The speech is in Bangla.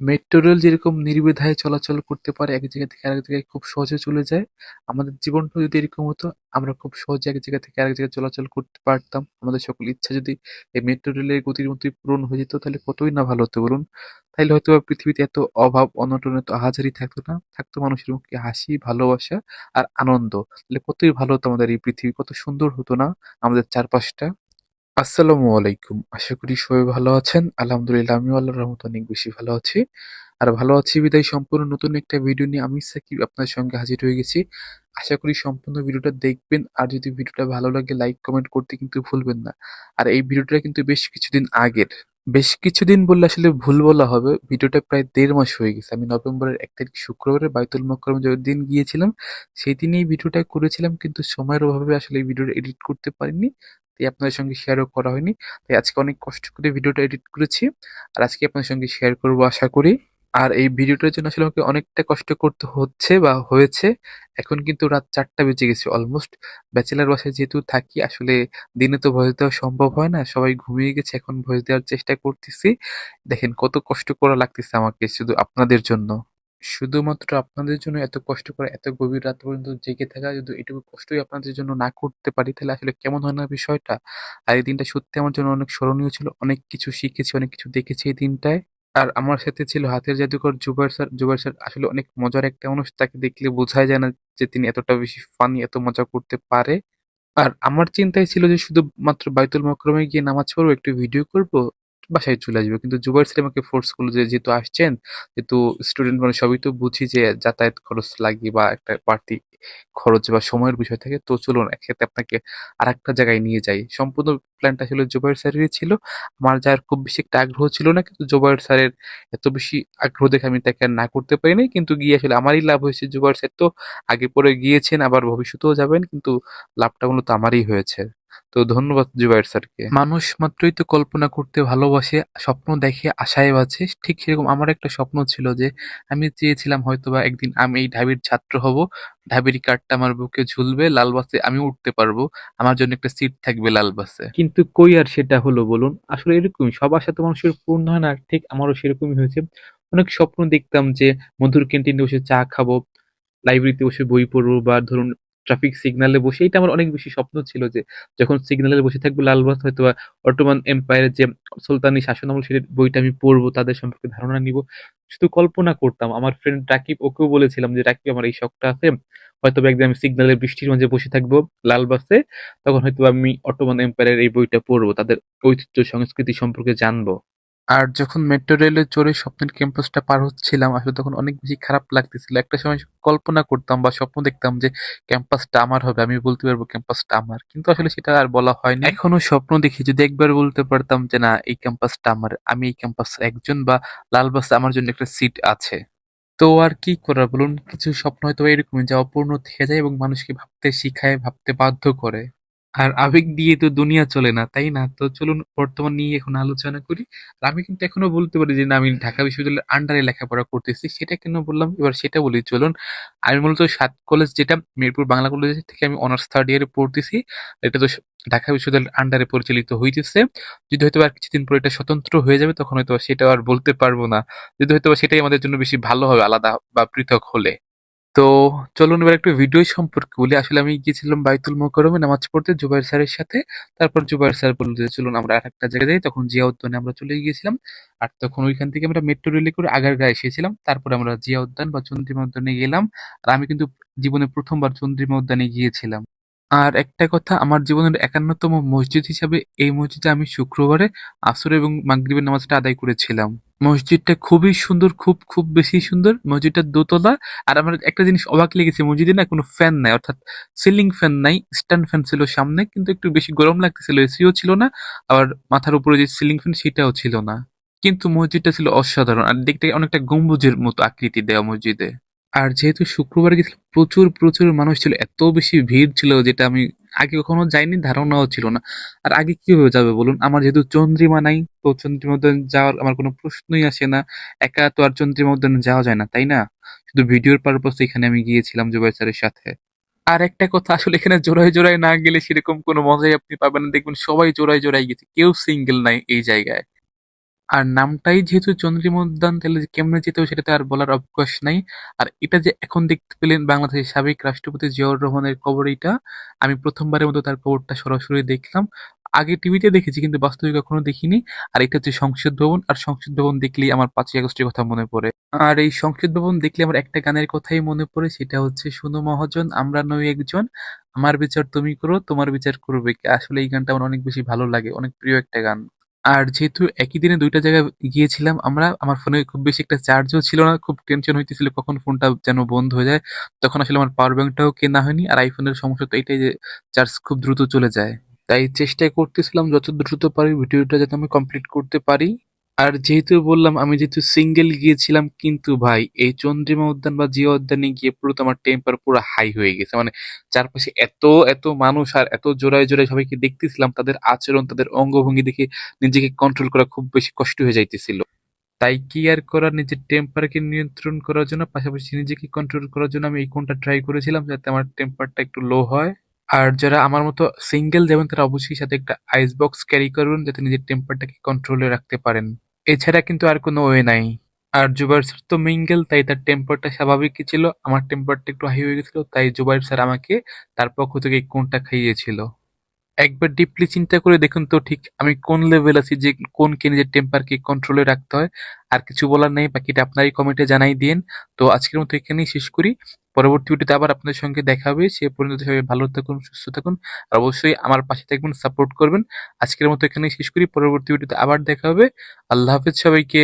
মেট্রো রেল যেরকম নির্বিধায় চলাচল করতে পারে এক জায়গা থেকে আরেক জায়গায় খুব সহজে চলে যায়, আমাদের জীবনটাও যদি এরকম হতো, আমরা খুব সহজে এক জায়গা থেকে আরেক জায়গায় চলাচল করতে পারতাম। আমাদের সকল ইচ্ছা যদি এই মেট্রো রেলের গতির মতোই পূরণ হয়ে যেত তাহলে কতই না ভালো হতো বলুন? তাইলে হয়তোবা পৃথিবীতে এত অভাব, অনটন, এত আহাজারি থাকতো না। থাকতো মানুষের মুখে হাসি, ভালোবাসা আর আনন্দ। তাহলে কতই ভালো হতো আমাদের এই পৃথিবী, কত সুন্দর হতো না আমাদের চারপাশটা? আসসালামু আলাইকুম। আশা করি সবাই ভালো আছেন। আলহামদুলিল্লাহ, আমিও আল্লাহর রহমত অনেক বেশি ভালো আছি। আর ভালো আছি বিদায় সম্পূর্ণ নতুন একটা ভিডিও নিয়ে আমি সাকিব আপনার সঙ্গে হাজির হয়ে গেছি। আশা করি সম্পূর্ণ ভিডিওটা দেখবেন আর যদি ভিডিওটা ভালো লাগে লাইক কমেন্ট করতে কিন্তু ভুলবেন না। আর এই ভিডিওটা কিন্তু বেশ কিছুদিন আগের। বেশ কিছুদিন বললে আসলে ভুল বলা হবে। ভিডিওটা প্রায় দেড় মাস হয়ে গেছে। আমি নভেম্বরের এক তারিখ শুক্রবারে বাইতুল মোকাররমে যেদিন গিয়েছিলাম সেই দিনই ভিডিওটা করেছিলাম কিন্তু সময়ের অভাবে আসলে এই ভিডিওটা এডিট করতে পারিনি। তাই আপনাদের সঙ্গে শেয়ারও করা হয়নি। তাই আজকে অনেক কষ্ট করে ভিডিওটা এডিট করেছি। আর আজকে আপনাদের সঙ্গে শেয়ার করব আশা করি। আর এই ভিডিওটার জন্য আসলে আমাকে অনেকটা কষ্ট করতে হচ্ছে বা হয়েছে। এখন কিন্তু রাত চারটা বেজে গেছে অলমোস্ট। ব্যাচেলার বাসায় যেহেতু থাকি, আসলে দিনে তো ভয়েস দেওয়া সম্ভব হয় না। সবাই ঘুমিয়ে গেছে, এখন ভয়েস দেওয়ার চেষ্টা করতেছি। দেখেন কত কষ্ট করা লাগতেছে আমাকে শুধু আপনাদের জন্য। শুধুমাত্র আপনাদের জন্য এত কষ্ট করে এত গভীর রাত পর্যন্ত জেগে থাকা যদি এটুকু কষ্টই আপনাদের জন্য না করতে পারি তাহলে আসলে কেমন হয় না বিষয়টা? আর এই দিনটা সত্যি আমার জন্য অনেক স্মরণীয় ছিল। অনেক কিছু শিখেছি, অনেক কিছু দেখেছি এই দিনটায়। আর আমার সাথে ছিল হাতের জাদুকর জুবায়ের স্যার। জুবায়ের স্যার আসলে অনেক মজার একটা মানুষ। তাকে দেখলে বোঝাই যায় না যে তিনি এতটা বেশি ফানি, এত মজা করতে পারে। আর আমার চিন্তায় ছিল যে শুধুমাত্র বাইতুল মোকাররমে গিয়ে নামাজ পড়ব, একটু ভিডিও করব, বাসায় চলে আসবে কিন্তু জুবায়ের স্যার আমাকে ফোর্স করল যে যেহেতু আসছেন, যেহেতু স্টুডেন্ট মানুষ সবই তো বুঝি যে যাতায়াত খরচ লাগে বা একটা বাড়তি খরচ বা সময়ের বিষয় থাকে। তো চলুন একসাথে আপনাকে আরেকটা জায়গায় নিয়ে যাই। সম্পূর্ণ প্ল্যানটা আসলে জুবায়ের স্যারেরই ছিল। আমার যাওয়ার খুব বেশি একটা আগ্রহ ছিল না। কিন্তু জুবায়ের স্যারের এত বেশি আগ্রহ দেখে আমি তাকে আর না করতে পারিনি কিন্তু গিয়ে আসলে আমারই লাভ হয়েছে। জুবায়ের স্যার তো আগে পরে গিয়েছেন আবার ভবিষ্যতেও যাবেন। কিন্তু লাভটা মূলত আমারই হয়েছে। তো ধন্যবাদ জুবায়ের স্যারকে। মানুষ মাত্রই তো কল্পনা করতে ভালোবাসে, স্বপ্ন দেখে, আশায় বাঁচে। ঠিক সেরকম আমার একটা স্বপ্ন ছিল যে আমি চেয়েছিলাম হয়তো বা একদিন আমি এই ঢাবির ছাত্র হব। ঢাবির কার্ডটা আমার বুকে ঝুলবে, লাল বাসে আমি উঠতে পারব। আমার জন্য একটা সিট থাকবে লাল বাসে। কিন্তু কই আর সেটা হলো বলুন? আসলে এরকমই সব আশা তো মানুষের পূর্ণ হয় না। ঠিক আমারও সেরকমই হয়েছে। অনেক স্বপ্ন দেখতাম যে মধুর ক্যান্টিনে বসে চা খাব, লাইব্রেরিতে বসে বই পড়ব বা ধরুন ট্রাফিক সিগনালে বসে এটা আমার অনেক বেশি স্বপ্ন ছিল যে যখন সিগন্যালে বসে থাকব লাল বাস হয়তোবা অটোমান এম্পায়ারের যে সুলতানি শাসনামল সেটার বইটা আমি পড়ব, তাদের সম্পর্কে ধারণা নিব শুধু কল্পনা করতাম। আমার ফ্রেন্ড রাকিব ওকেও বলেছিলাম যে, "রাকিব আমার এই শখটা আছে। হয়তোবা একদিন আমি সিগন্যালে বৃষ্টির মাঝে বসে থাকব লাল বাসে। তখন হয়তো আমি অটোমান এম্পায়ারের এই বইটা পড়ব। তাদের ঐতিহ্য সংস্কৃতি সম্পর্কে জানব।" আর যখন মেট্রো রেলে চড়ে স্বপ্নের ক্যাম্পাসটা পার হচ্ছিলাম আসলে তখন অনেক বেশি খারাপ লাগতেছিল। একটা সময় কল্পনা করতাম বা স্বপ্ন দেখতাম যে ক্যাম্পাসটা আমার হবে। আমি বলতে পারব ক্যাম্পাসটা আমার। কিন্তু আসলে সেটা আর বলা হয়নি। এখনও স্বপ্ন দেখি যদি একবার বলতে পারতাম যে না এই ক্যাম্পাসটা আমার। আমি এই ক্যাম্পাসের একজন বা লাল বাসে আমার জন্য একটা সিট আছে। তো আর কি করার বলুন? কিছু স্বপ্ন হয়তো এরকমই যা অপূর্ণ থেকে যায় এবং মানুষকে ভাবতে শিখায়, ভাবতে বাধ্য করে। আর আবেগ দিয়ে তো দুনিয়া চলে না, তাই না? তো চলুন বর্তমান নিয়ে এখন আলোচনা করি। আমি কিন্তু এখনও বলতে পারি যে না আমি ঢাকা বিশ্ববিদ্যালয়ের আন্ডারে লেখাপড়া করতেছি। সেটা কেন বললাম? এবার সেটা বলি চলুন। আমি মূলত সাত কলেজ যেটা মিরপুর বাংলা কলেজ থেকে আমি অনার্স থার্ড ইয়ারে পড়তেছি। এটা তো ঢাকা বিশ্ববিদ্যালয়ের আন্ডারে পরিচালিত হইতেছে। যদি হয়তো আর কিছুদিন পরে এটা স্বতন্ত্র হয়ে যাবে তখন হয়তো সেটা আর বলতে পারব না। যদি হয়তোবা সেটাই আমাদের জন্য বেশি ভালো হবে আলাদা বা পৃথক হলে। তো চলুন এবার একটু ভিডিও সম্পর্কে বলি। আসলে আমি গিয়েছিলাম বাইতুল মোকরমে নামাজ পড়তে জুবাইর স্যারের সাথে। তারপর জুবাইর স্যার বলল যে, "চলুন আমরা আরেকটা জায়গায় যাই।" তখন জিয়াউদ্দানে আমরা চলে গিয়েছিলাম। আর তখন ওইখান থেকে আমরা মেট্রো রেলে করে আগারগাঁ এসেছিলাম। তারপর আমরা জিয়া উদ্যান বা চন্দ্রিমা উদ্যানে গেলাম। আর আমি কিন্তু জীবনে ১ম বার চন্দ্রিমা উদ্যানে গিয়েছিলাম। আর একটা কথা আমার জীবনের ৫১তম মসজিদ হিসাবে এই মসজিদে আমি শুক্রবারে আসর এবং মাগরিবের নামাজটা আদায় করেছিলাম। মসজিদটা খুবই সুন্দর, খুব, খুব বেশি সুন্দর। মসজিদটা দোতলা। আর আমার একটা জিনিস অবাক লেগেছে মসজিদে না কোনো ফ্যান নাই। অর্থাৎ সিলিং ফ্যান নাই। স্ট্যান্ড ফ্যান ছিল সামনে কিন্তু একটু বেশি গরম লাগতেছিল। এসিও ছিল না। আবার মাথার উপরে যে সিলিং ফ্যান সেটাও ছিল না। কিন্তু মসজিদটা ছিল অসাধারণ। আর দেখতে অনেকটা গম্বুজের মতো আকৃতি দেওয়া মসজিদে। আর যেহেতু শুক্রবার গেছিলাম প্রচুর, প্রচুর মানুষ ছিল। এত বেশি ভিড় ছিল যেটা আমি আগে কখনো যাইনি, ধারণাও ছিল না। আর আগে কীভাবে যাবে বলুন? আমার যেহেতু চন্দ্রিমা নাই, তো চন্দ্রিমা যাওয়ার আমার কোনো প্রশ্নই আসে না। একা তো আর চন্দ্রিমা উদ্যানে যাওয়া যায় না, তাই না? শুধু ভিডিওর পারপাসে এখানে আমি গিয়েছিলাম জুবায়ের স্যারের সাথে। আর একটা কথা আসলে এখানে জোড়ায়, জোড়ায় না গেলে সেরকম কোনো মজাই আপনি পাবেন না। দেখবেন সবাই জোড়ায়, জোড়ায় গেছে। কেউ সিঙ্গেল নাই এই জায়গায়। আর নামটাই যেহেতু চন্দ্রিমা উদ্যান তাহলে কেমনে যেতে সেটা আর বলার অবকাশ নাই। আর এটা যে এখন দেখতে পেলেন বাংলাদেশের সাবেক রাষ্ট্রপতি জিয়াউর রহমানের কবর এটা, আমি প্রথমবারের মতো তার কবরটা সরাসরি দেখলাম। আগে টিভিতে দেখেছি কিন্তু বাস্তবে কখনো দেখিনি। আর এটা হচ্ছে সংসদ ভবন, আর সংসদ ভবন দেখলেই আমার পাঁচই আগস্টের কথা মনে পড়ে। আর এই সংসদ ভবন দেখলে আমার একটা গানের কথাই মনে পড়ে, সেটা হচ্ছে, শুনো মহাজন, আমরা নই একজন, আমার বিচার তুমি করো, তোমার বিচার করবে আসলে এই গানটা আমার অনেক বেশি ভালো লাগে, অনেক প্রিয় একটা গান। আর যেহেতু একই দিনে দুইটা জায়গায় গিয়েছিলাম আমরা, আমার ফোনে খুব বেশি একটা চার্জও ছিল না, খুব টেনশন হইতেছিল কখন ফোনটা যেন বন্ধ হয়ে যায়। তখন আসলে আমার পাওয়ার ব্যাংকটাও কেনা হয়নি, আর আইফোনের সমস্যা তো এটাই যে চার্জ খুব দ্রুত চলে যায়। তাই চেষ্টা করতেছিলাম যত দ্রুত পারি ভিডিওটা যাতে আমি কমপ্লিট করতে পারি। আর যেহেতু বললাম, আমি যেহেতু সিঙ্গেল গিয়েছিলাম, কিন্তু ভাই, এই চন্দ্রিমা উদ্যান বা জিয়া উদ্যানে গিয়ে পুরো তো আমার টেম্পার পুরো হাই হয়ে গেছে। মানে চারপাশে এত এত মানুষ আর এত জোড়ায় জোড়ায় সবাইকে দেখতেছিলাম, তাদের আচরণ, তাদের অঙ্গভঙ্গি দেখে নিজেকে কন্ট্রোল করা খুব বেশি কষ্ট হয়ে যাইতেছিল। তাই কি আর করার নিজের টেম্পারকে নিয়ন্ত্রণ করার জন্য, পাশাপাশি নিজেকে কন্ট্রোল করার জন্য আমি এই কোনটা ট্রাই করেছিলাম, যাতে আমার টেম্পারটা একটু লো হয়। আর যারা আমার মতো সিঙ্গেল যাবেন, তারা অবশ্যই সাথে একটা আইস বক্স ক্যারি করুন, যাতে নিজের টেম্পারটাকে কন্ট্রোলে রাখতে পারেন। এছাড়া কিন্তু আর কোনো ওয়ে নাই। আর জুবাইর স্যার তো মিঙ্গেল, তাই তার টেম্পারটা স্বাভাবিকই ছিল। আমার টেম্পারটা একটু হাই হয়ে গেছিল, তাই জুবাইর স্যার আমাকে তার পক্ষ থেকে কোনটা খাইয়েছিল। একবার ডিপলি চিন্তা করে দেখুন তো ঠিক আমি কোন লেভেল আছি, যে কোনকে নিজের টেম্পারকে কন্ট্রোলে রাখতে হয়, আর কিছু বলার নেই, বাকিটা আপনারই কমেন্টে জানাই দিন। তো আজকের মতো এখানেই শেষ করি। পরবর্তী ভিডিওতে আবার আপনাদের সঙ্গে দেখা হবে। সে পর্যন্ত সবাই ভালো থাকুন, সুস্থ থাকুন, আর অবশ্যই আমার পাশে থাকবেন সাপোর্ট করবেন। আজকের মতো এখানেই শেষ করি। পরবর্তী ভিডিওতে আবার দেখা হবে। আল্লাহ হাফেজ সবাইকে।